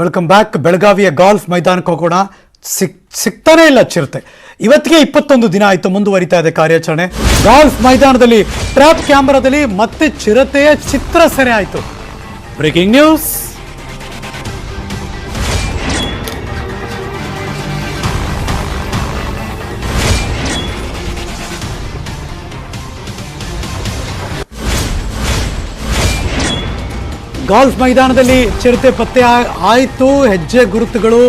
Welcome back ಬೆಳಗಾವಿಯ golf ಮೈದಾನಕ್ಕೆ ಹೋಗೋಣ. ಸಿಕ್ ಸಿಗ್ತಾನೆ ಇಲ್ಲ ಚಿರತೆ. ಇವತ್ತಿಗೆ ಇಪ್ಪತ್ತೊಂದು ದಿನ ಆಯಿತು, ಮುಂದುವರಿತಾ ಇದೆ ಕಾರ್ಯಾಚರಣೆ. ಗಾಲ್ಫ್ ಮೈದಾನದಲ್ಲಿ ಟ್ರ್ಯಾಪ್ ಕ್ಯಾಮೆರಾದಲ್ಲಿ ಮತ್ತೆ ಚಿರತೆಯ ಚಿತ್ರ ಸೆರೆ ಆಯಿತು. ಬ್ರೇಕಿಂಗ್ ನ್ಯೂಸ್ ಗಾಲ್ಫ್ ಮೈದಾನದಲ್ಲಿ ಚಿರತೆ ಪತ್ತೆ ಆಯಿತು. ಹೆಜ್ಜೆ ಗುರುತುಗಳು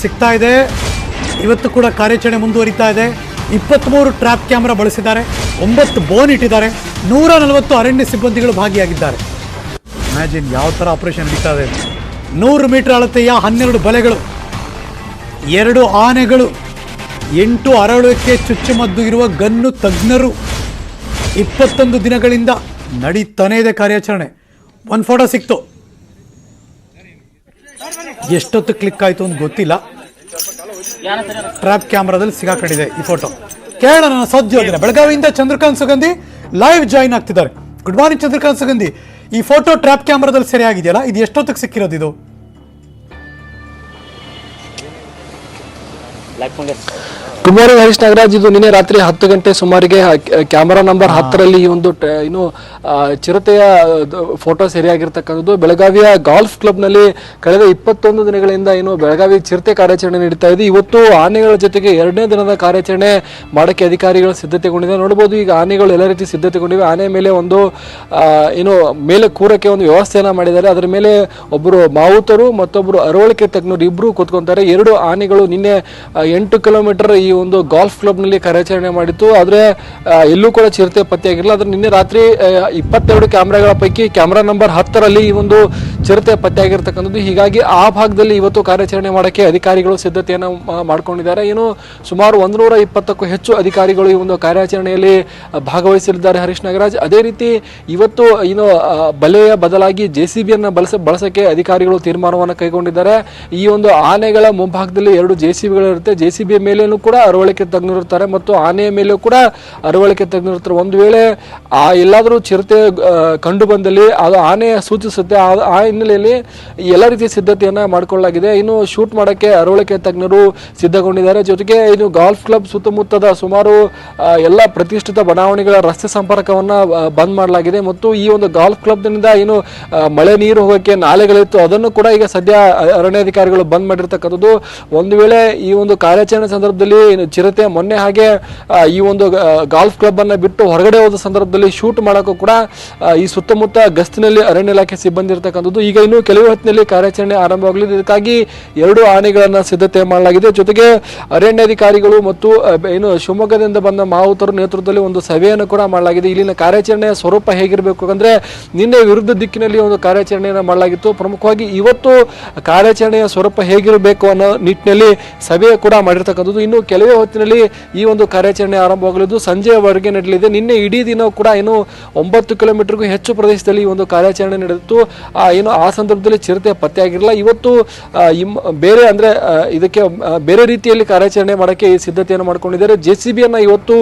ಸಿಗ್ತಾ ಇದೆ. ಇವತ್ತು ಕೂಡ ಕಾರ್ಯಾಚರಣೆ ಮುಂದುವರಿತಾ ಇದೆ. ಇಪ್ಪತ್ತ್ಮೂರು ಟ್ರ್ಯಾಪ್ ಕ್ಯಾಮ್ರಾ ಬಳಸಿದ್ದಾರೆ. ಒಂಬತ್ತು ಬೋನ್ ಇಟ್ಟಿದ್ದಾರೆ. ನೂರ ನಲವತ್ತು ಅರಣ್ಯ ಸಿಬ್ಬಂದಿಗಳು ಭಾಗಿಯಾಗಿದ್ದಾರೆ. ಇಮ್ಯಾಜಿನ್ ಯಾವ ಥರ ಆಪರೇಷನ್ ನಡೀತಾ ಇದೆ. ನೂರು ಮೀಟರ್ ಅಳತೆಯ ಹನ್ನೆರಡು ಬಲೆಗಳು, ಎರಡು ಆನೆಗಳು, ಎಂಟು ಅರಳುವಿಕೆ ಚುಚ್ಚುಮದ್ದು ಇರುವ ಗನ್ನು ತಜ್ಞರು ಇಪ್ಪತ್ತೊಂದು ದಿನಗಳಿಂದ ನಡೀತಾನೇ ಇದೆ ಕಾರ್ಯಾಚರಣೆ. ಒಂದು ಫೋಟೋ ಸಿಕ್ತು. ಎಷ್ಟೊತ್ತು ಕ್ಲಿಕ್ ಆಯಿತು ಅಂತ ಗೊತ್ತಿಲ್ಲ. ಟ್ರ್ಯಾಪ್ ಕ್ಯಾಮ್ರಾದಲ್ಲಿ ಸಿಗಾಕೊಂಡಿದೆ ಈ ಫೋಟೋ ಕೇಳೋಣ ನನ್ನ ಸದ್ಯೋಗಿನ ಬೆಳಗಾವಿಯಿಂದ ಚಂದ್ರಕಾಂತ್ ಸುಗಂಧಿ ಲೈವ್ ಜಾಯಿನ್ ಆಗ್ತಿದ್ದಾರೆ. Good morning Chandrakant Sugandhi. ಈ ಫೋಟೋ ಟ್ರ್ಯಾಪ್ ಕ್ಯಾಮ್ರಾದಲ್ಲಿ ಸೆರೆ ಆಗಿದೆಯಲ್ಲ ಇದು ಎಷ್ಟೊತ್ತಿಗೆ ಸಿಕ್ಕಿರೋದು ಇದು? Good morning Harish Nagaraj. ಇದು ನಿನ್ನೆ ರಾತ್ರಿ ಹತ್ತು ಗಂಟೆ ಸುಮಾರಿಗೆ ಕ್ಯಾಮರಾ ನಂಬರ್ ಹತ್ತರಲ್ಲಿ ಈ ಒಂದು ಏನು ಚಿರತೆಯ ಫೋಟೋ ಸೆರೆಯಾಗಿರ್ತಕ್ಕಂಥದ್ದು ಬೆಳಗಾವಿಯ ಗಾಲ್ಫ್ ಕ್ಲಬ್ನಲ್ಲಿ ಕಳೆದ ಇಪ್ಪತ್ತೊಂದು ದಿನಗಳಿಂದ ಏನು ಬೆಳಗಾವಿ ಚಿರತೆ ಕಾರ್ಯಾಚರಣೆ ನಡೀತಾ ಇದೆ. ಇವತ್ತು ಆನೆಗಳ ಜೊತೆಗೆ ಎರಡನೇ ದಿನದ ಕಾರ್ಯಾಚರಣೆ ಮಾಡಕ್ಕೆ ಅಧಿಕಾರಿಗಳು ಸಿದ್ಧತೆಗೊಂಡಿದೆ. ನೋಡಬಹುದು ಈಗ ಆನೆಗಳು ಎಲ್ಲ ರೀತಿ ಸಿದ್ಧತೆಗೊಂಡಿವೆ. ಆನೆ ಮೇಲೆ ಒಂದು ಏನು ಮೇಲೆ ಕೂರಕ್ಕೆ ಒಂದು ವ್ಯವಸ್ಥೆಯನ್ನು ಮಾಡಿದ್ದಾರೆ. ಅದರ ಮೇಲೆ ಒಬ್ಬರು ಮಾವುತರು ಮತ್ತೊಬ್ಬರು ಅರವಳಿಕೆ ತಜ್ಞರು ಇಬ್ಬರು ಕೂತ್ಕೊಂತಾರೆ. ಎರಡು ಆನೆಗಳು ನಿನ್ನೆ ಎಂಟು ಕಿಲೋಮೀಟರ್ ಈ ಒಂದು ಗಾಲ್ಫ್ ಕ್ಲಬ್ನಲ್ಲಿ ಕಾರ್ಯಾಚರಣೆ ಮಾಡಿತ್ತು. ಆದರೆ ಎಲ್ಲೂ ಕೂಡ ಚಿರತೆ ಪತ್ತೆಯಾಗಿರಲಿಲ್ಲ. ಆದರೆ ನಿನ್ನೆ ರಾತ್ರಿ ಇಪ್ಪತ್ತೆರಡು ಕ್ಯಾಮ್ರಾಗಳ ಪೈಕಿ ಕ್ಯಾಮ್ರಾ ನಂಬರ್ ಹತ್ತರಲ್ಲಿ ಈ ಒಂದು ಚಿರತೆ ಪತ್ತೆಯಾಗಿರ್ತಕ್ಕಂಥದ್ದು. ಹೀಗಾಗಿ ಆ ಭಾಗದಲ್ಲಿ ಇವತ್ತು ಕಾರ್ಯಾಚರಣೆ ಮಾಡೋಕ್ಕೆ ಅಧಿಕಾರಿಗಳು ಸಿದ್ಧತೆಯನ್ನು ಮಾಡ್ಕೊಂಡಿದ್ದಾರೆ. ಏನು ಸುಮಾರು ಒಂದೂರ ಇಪ್ಪತ್ತಕ್ಕೂ ಹೆಚ್ಚು ಅಧಿಕಾರಿಗಳು ಈ ಒಂದು ಕಾರ್ಯಾಚರಣೆಯಲ್ಲಿ ಭಾಗವಹಿಸಲಿದ್ದಾರೆ ಹರೀಶ್ ನಾಗರಾಜ್. ಅದೇ ರೀತಿ ಇವತ್ತು ಏನು ಬಲೆಯ ಬದಲಾಗಿ ಜೆ ಸಿ ಬಿಯನ್ನು ಬಳಸ, ಬಳಸೋಕ್ಕೆ ಅಧಿಕಾರಿಗಳು ತೀರ್ಮಾನವನ್ನು ಕೈಗೊಂಡಿದ್ದಾರೆ. ಈ ಒಂದು ಆನೆಗಳ ಮುಂಭಾಗದಲ್ಲಿ ಎರಡು ಜೆ ಸಿ ಬಿಗಳಿರುತ್ತೆ. ಜೆ ಸಿ ಬಿ ಮೇಲೇನೂ ಕೂಡ ಅರವಳಿಕೆ ತಜ್ಞರು ಇರ್ತಾರೆ ಮತ್ತು ಆನೆಯ ಮೇಲೂ ಕೂಡ ಅರವಳಿಕೆ ತಜ್ಞರು ಇರ್ತಾರೆ. ಒಂದು ವೇಳೆ ಆ, ಎಲ್ಲಾದರೂ ಚಿರತೆ ಕಂಡು ಬಂದಲ್ಲಿ ಅದು ಆನೆ ಸೂಚಿಸುತ್ತೆ. ಆ- ಹಿನ್ನೆಲೆಯಲ್ಲಿ ಎಲ್ಲ ರೀತಿಯ ಸಿದ್ಧತೆಯನ್ನು ಮಾಡಿಕೊಳ್ಳಲಾಗಿದೆ. ಇನ್ನು ಶೂಟ್ ಮಾಡೋಕ್ಕೆ ಅರವಳಿಕೆ ತಜ್ಞರು ಸಿದ್ಧಗೊಂಡಿದ್ದಾರೆ. ಜೊತೆಗೆ ಇನ್ನು ಗಾಲ್ಫ್ ಕ್ಲಬ್ ಸುತ್ತಮುತ್ತದ ಸುಮಾರು ಎಲ್ಲ ಪ್ರತಿಷ್ಠಿತ ಬಡಾವಣೆಗಳ ರಸ್ತೆ ಸಂಪರ್ಕವನ್ನ ಬಂದ್ ಮಾಡಲಾಗಿದೆ. ಮತ್ತು ಈ ಒಂದು ಗಾಲ್ಫ್ ಕ್ಲಬ್ನಿಂದ ಏನು ಮಳೆ ನೀರು ಹೋಗೋಕ್ಕೆ ನಾಲೆಗಳಿತ್ತು. ಅದನ್ನು ಕೂಡ ಈಗ ಸದ್ಯ ಅರಣ್ಯಾಧಿಕಾರಿಗಳು ಬಂದ್ ಮಾಡಿರ್ತಕ್ಕಂಥದ್ದು. ಒಂದು ವೇಳೆ ಈ ಒಂದು ಕಾರ್ಯಾಚರಣೆ ಸಂದರ್ಭದಲ್ಲಿ ಚಿರತೆ ಮೊನ್ನೆ ಹಾಗೆ ಈ ಒಂದು ಗಾಲ್ಫ್ ಕ್ಲಬ್ ಅನ್ನು ಬಿಟ್ಟು ಹೊರಗಡೆ ಹೋದ ಸಂದರ್ಭದಲ್ಲಿ ಶೂಟ್ ಮಾಡೋಕ್ಕೂ ಆ, ಈ ಸುತ್ತಮುತ್ತ ಗಸ್ತಿನಲ್ಲಿ ಅರಣ್ಯ ಇಲಾಖೆ ಸಿಬ್ಬಂದಿ ಇರತಕ್ಕಂಥದ್ದು ಈಗ ಇನ್ನು ಕೆಲವು ಹೊತ್ತಿನಲ್ಲಿ ಕಾರ್ಯಾಚರಣೆ ಆರಂಭವಾಗಲಿದೆ. ಇದಕ್ಕಾಗಿ ಎರಡು ಆನೆಗಳನ್ನ ಸಿದ್ಧತೆ ಮಾಡಲಾಗಿದೆ. ಜೊತೆಗೆ ಅರಣ್ಯಾಧಿಕಾರಿಗಳು ಮತ್ತು ಏನು ಶಿವಮೊಗ್ಗದಿಂದ ಬಂದ ಮಾವುತರ ನೇತೃತ್ವದಲ್ಲಿ ಒಂದು ಸಭೆಯನ್ನು ಕೂಡ ಮಾಡಲಾಗಿದೆ. ಇಲ್ಲಿನ ಕಾರ್ಯಾಚರಣೆಯ ಸ್ವರೂಪ ಹೇಗಿರಬೇಕು ಅಂದ್ರೆ ನಿನ್ನೆ ವಿರುದ್ಧ ದಿಕ್ಕಿನಲ್ಲಿ ಒಂದು ಕಾರ್ಯಾಚರಣೆಯನ್ನು ಮಾಡಲಾಗಿತ್ತು. ಪ್ರಮುಖವಾಗಿ ಇವತ್ತು ಕಾರ್ಯಾಚರಣೆಯ ಸ್ವರೂಪ ಹೇಗಿರಬೇಕು ಅನ್ನೋ ನಿಟ್ಟಿನಲ್ಲಿ ಸಭೆ ಕೂಡ ಮಾಡಿರ್ತಕ್ಕಂಥದ್ದು. ಇನ್ನು ಕೆಲವೇ ಹೊತ್ತಿನಲ್ಲಿ ಈ ಒಂದು ಕಾರ್ಯಾಚರಣೆ ಆರಂಭವಾಗಲಿದ್ದು ಸಂಜೆಯವರೆಗೆ ನಡೆಯಲಿದೆ. ನಿನ್ನೆ ಇಡೀ ದಿನ ಕೂಡ ಏನು ಒಂಬತ್ತು ಕಿಲೋಮೀಟರ್ಗೂ ಹೆಚ್ಚು ಪ್ರದೇಶದಲ್ಲಿ ಒಂದು ಕಾರ್ಯಾಚರಣೆ ನಡೆದಿತ್ತು. ಏನು ಆ ಸಂದರ್ಭದಲ್ಲಿ ಚಿರತೆ ಪತ್ತೆಯಾಗಿರಲಿಲ್ಲ. ಇವತ್ತು ಬೇರೆ ಅಂದರೆ ಇದಕ್ಕೆ ಬೇರೆ ರೀತಿಯಲ್ಲಿ ಕಾರ್ಯಾಚರಣೆ ಮಾಡೋಕ್ಕೆ ಈ ಸಿದ್ಧತೆಯನ್ನು ಮಾಡಿಕೊಂಡಿದ್ದಾರೆ. ಜೆ ಸಿ ಬಿಯನ್ನು ಇವತ್ತು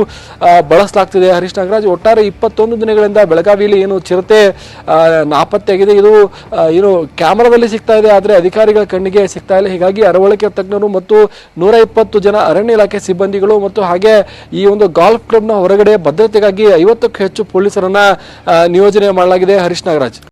ಬಳಸಲಾಗ್ತಿದೆ. ಹರೀಶ್ ನಾಗರಾಜ್, ಒಟ್ಟಾರೆ ಇಪ್ಪತ್ತೊಂದು ದಿನಗಳಿಂದ ಬೆಳಗಾವಿಯಲ್ಲಿ ಏನು ಚಿರತೆ ನಾಪತ್ತೆಯಾಗಿದೆ. ಇದು ಏನು ಕ್ಯಾಮರಾದಲ್ಲಿ ಸಿಗ್ತಾ ಇದೆ, ಆದರೆ ಅಧಿಕಾರಿಗಳ ಕಣ್ಣಿಗೆ ಸಿಗ್ತಾ ಇಲ್ಲ. ಹೀಗಾಗಿ ಅರವಳಿಕೆ ತಜ್ಞರು ಮತ್ತು ನೂರ ಇಪ್ಪತ್ತು ಜನ ಅರಣ್ಯ ಇಲಾಖೆ ಸಿಬ್ಬಂದಿಗಳು ಮತ್ತು ಹಾಗೆ ಈ ಒಂದು ಗಾಲ್ಫ್ ಕ್ಲಬ್ನ ಹೊರಗಡೆ ಭದ್ರತೆಗಾಗಿ ಐವತ್ತಕ್ಕೂ ಹೆಚ್ಚು ಪೊಲೀಸರನ್ನ ನಿಯೋಜನೆ ಮಾಡಲಾಗಿದೆ ಹರೀಶ್ ನಾಗರಾಜ್.